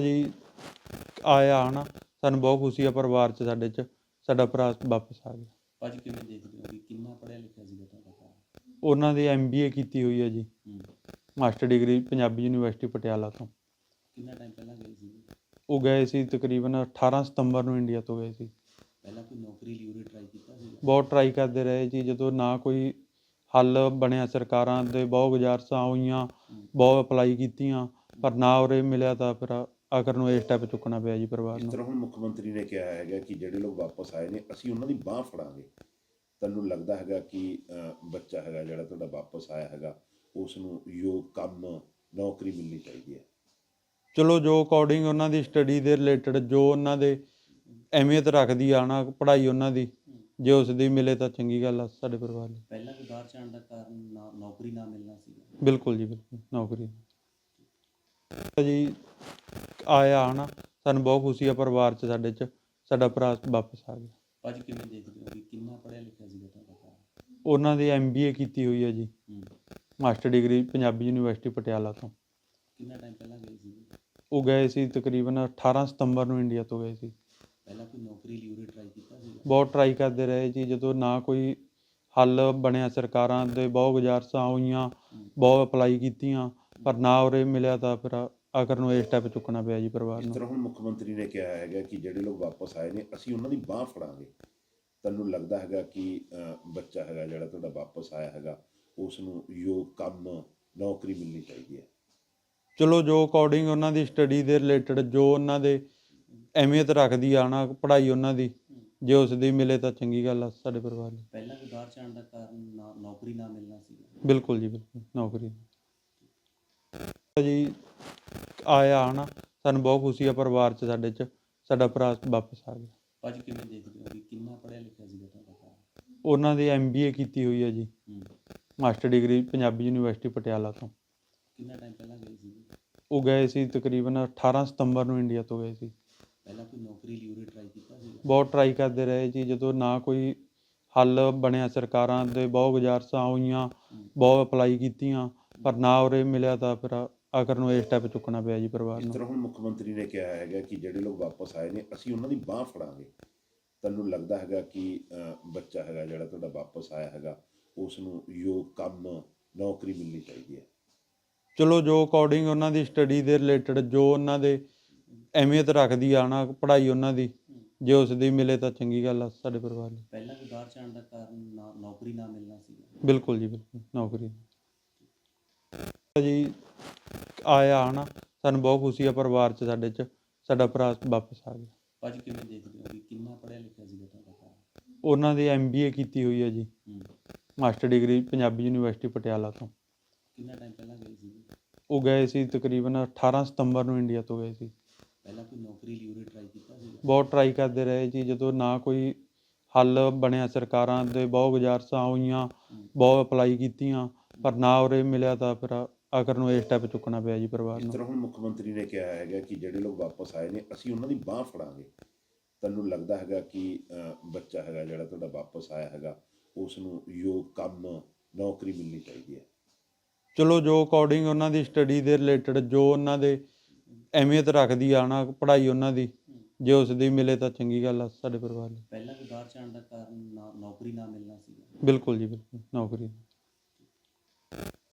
ਜੀ ਆਇਆ ਹਨਾ ਸਾਨੂੰ ਬਹੁਤ ਖੁਸ਼ੀ ਆ ਪਰਿਵਾਰ ਚ ਸਾਡੇ ਚ ਸਾਡਾ ਭਰਾ ਵਾਪਸ ਆ ਗਿਆ। ਭਾਜੀ ਕਿਵੇਂ ਦੇਖਦੇ ਹੋ ਵੀ ਕਿੰਨਾ ਪੜ੍ਹਿਆ ਲਿਖਿਆ ਸੀਗਾ ਤੁਹਾਡਾ ਭਰਾ? ਉਹਨਾਂ ਦੀ ਐਮਬੀਏ ਕੀਤੀ ਹੋਈ ਹੈ ਜੀ। ਹੂੰ। Master degree Punjabi university Patiala ਤੋਂ। ਕਿੰਨਾ ਟਾਈਮ ਪਹਿਲਾਂ ਗਏ ਸੀ? ਉਹ ਗਏ ਸੀ ਤਕਰੀਬਨ 18 ਸਤੰਬਰ ਨੂੰ ਇੰਡੀਆ ਤੋਂ ਗਏ ਸੀ। ਪਹਿਲਾਂ ਕੋਈ ਨੌਕਰੀ ਲਈ ਉਰੇ ਟਰਾਈ ਕੀਤਾ ਸੀਗਾ? ਬਹੁਤ ਟਰਾਈ ਕਰਦੇ ਰਹੇ ਜੀ ਜਦੋਂ ਨਾ ਕੋਈ ਹੱਲ ਬਣਿਆ ਸਰਕਾਰਾਂ ਦੇ ਬਹੁਤ ਗੁਜ਼ਾਰਸਾਂ ਹੋਈਆਂ ਬਹੁਤ ਅਪਲਾਈ ਕੀਤੀਆਂ ਪਰ ਨਾ ਉਰੇ ਮਿਲਿਆ ਤਾਂ ਫਿਰ ਆਖਰ ਨੂੰ ਇਹ ਸਟੈਪ ਚੁੱਕਣਾ ਪਿਆ ਜੀ ਪਰਿਵਾਰ ਜਿਸ ਨੂੰ। ਤਰ੍ਹਾਂ ਹੁਣ ਮੁੱਖ ਮੰਤਰੀ ਨੇ ਕਿਹਾ ਹੈਗਾ ਕਿ ਜਿਹੜੇ ਲੋਕ ਵਾਪਸ ਆਏ ਨੇ ਅਸੀਂ ਉਹਨਾਂ ਦੀ ਬਾਹ ਫੜਾਂਗੇ। ਤੁਹਾਨੂੰ ਲੱਗਦਾ ਹੈਗਾ ਕਿ ਬੱਚਾ ਹੈਗਾ ਜਿਹੜਾ ਤੁਹਾਡਾ ਵਾਪਸ ਆਇਆ ਹੈਗਾ ਉਸ ਨੂੰ ਯੋਗ ਕੰਮ ਨੌਕਰੀ ਮਿਲਣੀ ਚਾਹੀਦੀ ਹੈ। ਚਲੋ ਜੋ ਅਕੋਰਡਿੰਗ ਉਹਨਾਂ ਦੀ ਸਟੱਡੀ ਦੇ ਰਿਲੇਟਡ ਜੋ ਉਹਨਾਂ ਦੇ ਅਹਿਮੀਅਤ ਰੱਖਦੀ ਆ ਨਾ ਪੜ੍ਹਾਈ ਉਹਨਾਂ ਦੀ ਜੇ ਉਸ ਦੀ ਮਿਲੇ ਤਾਂ ਚੰਗੀ ਗੱਲ ਆ ਸਾਡੇ ਪਰਿਵਾਰ ਲਈ। ਪਹਿਲਾਂ ਕੋਈ ਬਾਹਰ ਜਾਣ ਦਾ ਕਾਰਨ ਨਾ- ਨੌਕਰੀ ਨਾ ਮਿਲਣਾ ਸੀਗਾ। ਬਿਲਕੁਲ ਜੀ ਬਿਲਕੁਲ ਨੌਕਰੀ। ਜੀ ਆਇਆ ਹਨਾ ਸਾਨੂੰ ਬਹੁਤ ਖੁਸ਼ੀ ਆ ਪਰਿਵਾਰ ਚ ਸਾਡੇ ਚ ਸਾਡਾ ਭਰਾ ਵਾਪਸ ਆ ਗਿਆ। ਭਾਜੀ ਕਿਵੇਂ ਦੇਖਦੇ ਹੋ ਵੀ ਕਿੰਨਾ ਪੜ੍ਹਿਆ ਲਿਖਿਆ ਸੀਗਾ ਤੁਹਾਡਾ ਭਰਾ? ਉਹਨਾਂ ਦੀ ਐਮਬੀਏ ਕੀਤੀ ਹੋਈ ਹੈ ਜੀ master degree Punjabi university Patiala ਤੋਂ। ਕਿੰਨਾ ਟਾਈਮ ਪਹਿਲਾਂ ਗਏ ਸੀ? ਉਹ ਗਏ ਸੀ ਤਕਰੀਬਨ 18 ਸਤੰਬਰ ਨੂੰ ਇੰਡੀਆ ਤੋਂ ਗਏ ਸੀ। ਪਹਿਲਾਂ ਕੋਈ ਨੌਕਰੀ ਲਈ ਉਰੇ ਟਰਾਈ ਕੀਤਾ ਸੀਗਾ? ਬਹੁਤ ਟਰਾਈ ਕਰਦੇ ਰਹੇ ਜੀ ਜਦੋਂ ਨਾ ਕੋਈ ਹੱਲ ਬਣਿਆ ਸਰਕਾਰਾਂ ਦੇ ਬਹੁਤ ਗੁਜ਼ਾਰਸਾਂ ਹੋਈਆਂ ਬਹੁਤ ਅਪਲਾਈ ਕੀਤੀਆਂ ਪਰ ਨਾ ਉਰੇ ਮਿਲਿਆ ਤਾਂ ਫਿਰ ਆਖਰ ਨੂੰ ਇਹ ਸਟੈਪ ਚੁੱਕਣਾ ਪਿਆ ਜੀ ਪਰਿਵਾਰ ਜਿਸ ਨੂੰ। ਤਰ੍ਹਾਂ ਹੁਣ ਮੁੱਖ ਮੰਤਰੀ ਨੇ ਕਿਹਾ ਹੈਗਾ ਕਿ ਜਿਹੜੇ ਲੋਕ ਵਾਪਸ ਆਏ ਨੇ ਅਸੀਂ ਉਹਨਾਂ ਦੀ ਬਾਹ ਫੜਾਂਗੇ। ਤੁਹਾਨੂੰ ਲੱਗਦਾ ਹੈਗਾ ਕਿ ਬੱਚਾ ਹੈਗਾ ਜਿਹੜਾ ਤੁਹਾਡਾ ਵਾਪਸ ਆਇਆ ਹੈਗਾ ਉਸ ਨੂੰ ਯੋਗ ਕੰਮ ਨੌਕਰੀ ਮਿਲਣੀ ਚਾਹੀਦੀ ਹੈ। ਚਲੋ ਜੋ ਅਕੋਰਡਿੰਗ ਉਹਨਾਂ ਦੀ ਸਟੱਡੀ ਦੇ ਰਿਲੇਟਡ ਜੋ ਉਹਨਾਂ ਦੇ ਅਹਿਮੀਅਤ ਰੱਖਦੀ ਆ ਨਾ ਪੜ੍ਹਾਈ ਉਹਨਾਂ ਦੀ ਜੇ ਉਸ ਦੀ ਮਿਲੇ ਤਾਂ ਚੰਗੀ ਗੱਲ ਆ ਸਾਡੇ ਪਰਿਵਾਰ ਲਈ। ਪਹਿਲਾਂ ਕੋਈ ਬਾਹਰ ਜਾਣ ਦਾ ਕਾਰਨ ਨਾ- ਨੌਕਰੀ ਨਾ ਮਿਲਣਾ ਸੀਗਾ। ਬਿਲਕੁਲ ਜੀ ਬਿਲਕੁਲ ਨੌਕਰੀ। ਜੀ ਆਇਆ ਹਨਾ ਸਾਨੂੰ ਬਹੁਤ ਖੁਸ਼ੀ ਆ ਪਰਿਵਾਰ ਚ ਸਾਡੇ ਚ ਸਾਡਾ ਭਰਾ ਵਾਪਸ ਆ ਗਿਆ। ਭਾਜੀ ਕਿਵੇਂ ਦੇਖਦੇ ਹੋ ਵੀ ਕਿੰਨਾ ਪੜ੍ਹਿਆ ਲਿਖਿਆ ਸੀਗਾ ਤੁਹਾਡਾ ਭਰਾ? ਉਹਨਾਂ ਦੀ ਐਮਬੀਏ ਕੀਤੀ ਹੋਈ ਹੈ ਜੀ। ਹੂੰ। Master degree Punjabi university Patiala ਤੋਂ। ਕਿੰਨਾ ਟਾਈਮ ਪਹਿਲਾਂ ਗਏ ਸੀ ਉਹ ਗਏ ਸੀ ਤਕਰੀਬਨ 18 ਸਤੰਬਰ ਨੂੰ ਇੰਡੀਆ ਤੋਂ ਗਏ ਸੀ। ਪਹਿਲਾਂ ਕੋਈ ਨੌਕਰੀ ਲਈ ਉਰੇ ਟਰਾਈ ਕੀਤਾ ਸੀਗਾ? ਬਹੁਤ ਟਰਾਈ ਕਰਦੇ ਰਹੇ ਜੀ ਜਦੋਂ ਨਾ ਕੋਈ ਹੱਲ ਬਣਿਆ ਸਰਕਾਰਾਂ ਦੇ ਬਹੁਤ ਗੁਜ਼ਾਰਸਾਂ ਹੋਈਆਂ ਬਹੁਤ ਅਪਲਾਈ ਕੀਤੀਆਂ। ਪਰ ਨਾ ਉਰੇ ਮਿਲਿਆ ਤਾਂ ਫਿਰ ਆਖਰ ਨੂੰ ਇਹ ਸਟੈਪ ਚੁੱਕਣਾ ਪਿਆ ਜੀ ਪਰਿਵਾਰ ਜਿਸ ਨੂੰ। ਤਰ੍ਹਾਂ ਹੁਣ ਮੁੱਖ ਮੰਤਰੀ ਨੇ ਕਿਹਾ ਹੈਗਾ ਕਿ ਜਿਹੜੇ ਲੋਕ ਵਾਪਸ ਆਏ ਨੇ ਅਸੀਂ ਉਹਨਾਂ ਦੀ ਬਾਹ ਫੜਾਂਗੇ। ਤੁਹਾਨੂੰ ਲੱਗਦਾ ਹੈਗਾ ਕਿ ਅਹ, ਬੱਚਾ ਹੈਗਾ ਜਿਹੜਾ ਤੁਹਾਡਾ ਵਾਪਸ ਆਇਆ ਹੈਗਾ ਉਸ ਨੂੰ ਯੋਗ ਕੰਮ ਨੌਕਰੀ ਮਿਲਣੀ ਚਾਹੀਦੀ ਹੈ? ਚਲੋ ਜੋ ਅਕੋਰਡਿੰਗ ਉਹਨਾਂ ਦੀ ਸਟੱਡੀ ਦੇ ਰਿਲੇਟਡ ਜੋ ਉਹਨਾਂ ਦੇ ਅਹਿਮੀਅਤ ਰੱਖਦੀ ਆ ਨਾ ਪੜ੍ਹਾਈ ਉਹਨਾਂ ਦੀ ਜੇ ਉਸ ਦੀ ਮਿਲੇ ਤਾਂ ਚੰਗੀ ਗੱਲ ਆ ਸਾਡੇ ਪਰਿਵਾਰ ਲਈ। ਪਹਿਲਾਂ ਕੋਈ ਬਾਹਰ ਜਾਣ ਦਾ ਕਾਰਨ ਨਾ- ਨੌਕਰੀ ਨਾ ਮਿਲਣਾ ਸੀਗਾ। ਬਿਲਕੁਲ ਜੀ ਬਿਲਕੁਲ ਨੌਕਰੀ। ਜੀ ਆਇਆ ਹਨਾ ਸਾਨੂੰ ਬਹੁਤ ਖੁਸ਼ੀ ਆ ਪਰਿਵਾਰ ਚ ਸਾਡੇ ਚ ਸਾਡਾ ਭਰਾ ਵਾਪਸ ਆ ਗਿਆ। ਭਾਜੀ ਕਿਵੇਂ ਦੇਖਦੇ ਹੋ ਵੀ ਕਿੰਨਾ ਪੜ੍ਹਿਆ ਲਿਖਿਆ ਸੀਗਾ ਤੁਹਾਡਾ ਭਰਾ? ਉਹਨਾਂ ਦੀ ਐਮਬੀਏ ਕੀਤੀ ਹੋਈ ਹੈ ਜੀ। ਹੂੰ। Master degree Punjabi university Patiala ਤੋਂ। ਕਿੰਨਾ ਟਾਈਮ ਪਹਿਲਾਂ ਗਏ ਸੀ ਉਹ ਗਏ ਸੀ ਤਕਰੀਬਨ 18 ਸਤੰਬਰ ਨੂੰ ਇੰਡੀਆ ਤੋਂ ਗਏ ਸੀ। ਪਹਿਲਾਂ ਕੋਈ ਨੌਕਰੀ ਲਈ ਉਰੇ ਟਰਾਈ ਕੀਤਾ ਸੀਗਾ? ਬਹੁਤ ਟਰਾਈ ਕਰਦੇ ਰਹੇ ਜੀ ਜਦੋਂ ਨਾ ਕੋਈ ਹੱਲ ਬਣਿਆ ਸਰਕਾਰਾਂ ਦੇ ਬਹੁਤ ਗੁਜ਼ਾਰਸਾਂ ਹੋਈਆਂ ਬਹੁਤ ਅਪਲਾਈ ਕੀਤੀਆਂ। ਪਰ ਨਾ ਉਰੇ ਮਿਲਿਆ ਤਾਂ ਫਿਰ ਆਖਰ ਨੂੰ ਇਹ ਸਟੈਪ ਚੁੱਕਣਾ ਪਿਆ ਜੀ ਪਰਿਵਾਰ ਜਿਸ ਨੂੰ। ਤਰ੍ਹਾਂ ਹੁਣ ਮੁੱਖ ਮੰਤਰੀ ਨੇ ਕਿਹਾ ਹੈਗਾ ਕਿ ਜਿਹੜੇ ਲੋਕ ਵਾਪਸ ਆਏ ਨੇ ਅਸੀਂ ਉਹਨਾਂ ਦੀ ਬਾਹ ਫੜਾਂਗੇ। ਤੁਹਾਨੂੰ ਲੱਗਦਾ ਹੈਗਾ ਕਿ ਅਹ, ਬੱਚਾ ਹੈਗਾ ਜਿਹੜਾ ਤੁਹਾਡਾ ਵਾਪਸ ਆਇਆ ਹੈਗਾ ਉਸ ਨੂੰ ਯੋਗ ਕੰਮ ਨੌਕਰੀ ਮਿਲਣੀ ਚਾਹੀਦੀ ਹੈ। ਚਲੋ ਜੋ ਅਕੋਰਡਿੰਗ ਉਹਨਾਂ ਦੀ ਸਟੱਡੀ ਦੇ ਰਿਲੇਟਡ ਜੋ ਉਹਨਾਂ ਦੇ ਅਹਿਮੀਅਤ ਰੱਖਦੀ ਆ ਨਾ ਪੜ੍ਹਾਈ ਉਹਨਾਂ ਦੀ ਜੇ ਉਸ ਦੀ ਮਿਲੇ ਤਾਂ ਚੰਗੀ ਗੱਲ ਆ ਸਾਡੇ ਪਰਿਵਾਰ ਲਈ। ਪਹਿਲਾਂ ਕੋਈ ਬਾਹਰ ਜਾਣ ਦਾ ਕਾਰਨ ਨਾ- ਨੌਕਰੀ ਨਾ ਮਿਲਣਾ ਸੀਗਾ। ਬਿਲਕੁਲ ਜੀ ਬਿਲਕੁਲ ਨੌਕਰੀ। Thank you.